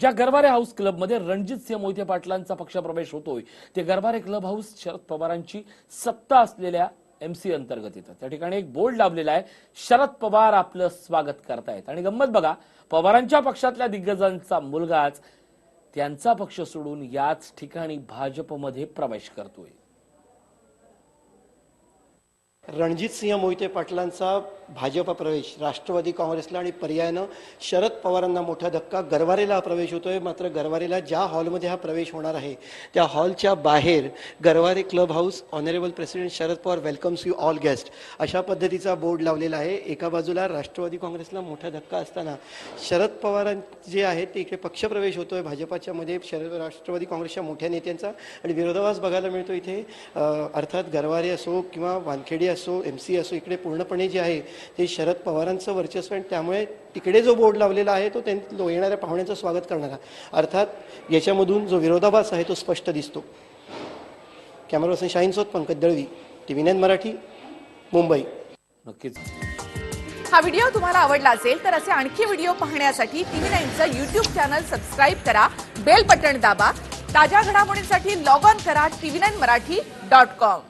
ज्या गरवारे हाऊस क्लबमध्ये रणजित सिंह मोहिते पाटलांचा पक्षप्रवेश होतोय ते गरवारे क्लब हाऊस शरद पवारांची सत्ता असलेल्या एमसी अंतर्गत येतं त्या ठिकाणी एक बोर्ड लावलेला आहे शरद पवार आपलं स्वागत करतायत. आणि गंमत बघा पवारांच्या पक्षातल्या दिग्गजांचा मुलगाच त्यांचा पक्ष सोडून याच ठिकाणी भाजपमध्ये प्रवेश करतोय. रणजित सिंह मोहिते पाटलांचा भाजप प्रवेश राष्ट्रवादी काँग्रेसला आणि पर्यायानं शरद पवारांना मोठा धक्का गरवारेला हा प्रवेश होतोय. मात्र गरवारेला ज्या हॉलमध्ये हा प्रवेश होणार आहे त्या हॉलच्या बाहेर Garware club house honourable president Sharad Pawar welcomes you all guest अशा पद्धतीचा बोर्ड लावलेला आहे. एका बाजूला राष्ट्रवादी काँग्रेसला मोठा धक्का असताना शरद पवारां जे आहेत ते इकडे पक्षप्रवेश होतोय. भाजपाच्या मध्ये शरद राष्ट्रवादी काँग्रेसच्या मोठ्या नेत्यांचा आणि विरोधाभास बघायला मिळतो इथे. अर्थात गरवारे असो किंवा वानखेडी असो एम सी असो इकडे पूर्णपणे जे आहे ते शरद पवारांचं वर्चस्व आहे आणि त्यामुळे तिकडे जो बोर्ड लावलेला आहे तो त्यां लो- येणाऱ्या पाहुण्यांचं स्वागत करणारा अर्थात याच्यामधून जो विरोधाभास आहे तो स्पष्ट दिसतो. कॅमेरा पर्सन शाहीन सोत पंकज दळवी टी मराठी मुंबई. नक्कीच. हा व्हिडिओ तुम्हाला आवडला असेल तर असे आणखी व्हिडिओ पाहण्यासाठी टीव्ही नाईनचं युट्यूब चॅनल सबस्क्राईब करा बेल बटण दाबा ताज्या घडामोडींसाठी लॉग ऑन करा TV nine Marathi dot com.